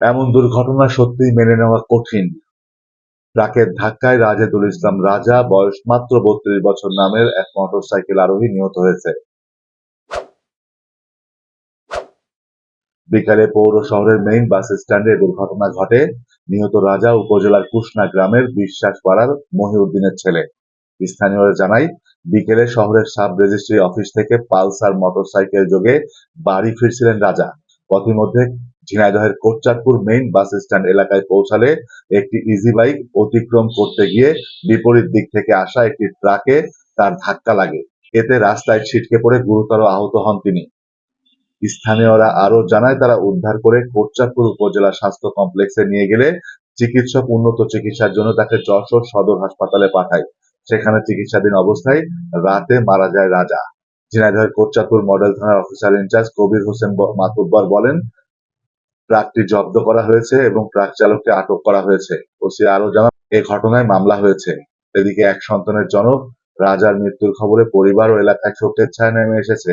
এমন দুর্ঘটনা সত্যিই মেনে নেওয়া কঠিন। ট্রাকের ধাক্কায় রাজেদুল ইসলাম রাজা, বয়স মাত্র বত্রিশ বছর নামের এক মোটরসাইকেল আরোহী নিহত হয়েছে। বিকালে পৌর শহরের মেইন বাস স্ট্যান্ডে দুর্ঘটনা ঘটে। নিহত রাজা উপজেলার কুসনা গ্রামের বিশ্বাস পাড়ার মহিউদ্দিনের ছেলে। স্থানীয়রা জানায়, বিকেলে শহরের সাব রেজিস্ট্রি অফিস থেকে পালসার মোটরসাইকেল যোগে বাড়ি ফিরছিলেন রাজা। পথিমধ্যে ঝিনাইদহের কোটচাঁদপুর মেইন বাস স্ট্যান্ড এলাকায় পৌঁছালে একটি ইজি বাইক অতিক্রম করতে গিয়ে বিপরীত দিক থেকে আসা একটি ট্রাকে তার ধাক্কা লাগে। এতে রাস্তায় ছিটকে পড়ে গুরুতর আহত হন তিনি। স্থানীয়রা আরও জানায়, তারা উদ্ধার করে কোটচাঁদপুর উপজেলা স্বাস্থ্য কমপ্লেক্সে নিয়ে গেলে চিকিৎসক উন্নত চিকিৎসার জন্য তাকে যশোর সদর হাসপাতালে পাঠায়। সেখানে চিকিৎসাধীন অবস্থায় রাতে মারা যায় রাজা। ঝিনাইদহের কোটচাঁদপুর মডেল থানার officer in charge Kabir Hossain Matubbar বলেন ট্রাকটি জব্দ করা হয়েছে এবং ট্রাক চালককে আটক করা হয়েছে। ওসি আরও জানান, এ ঘটনায় মামলা হয়েছে। এদিকে এক সন্তানের জনক রাজার মৃত্যুর খবরে পরিবার ও এলাকায় শোকের ছায়া নেমে এসেছে।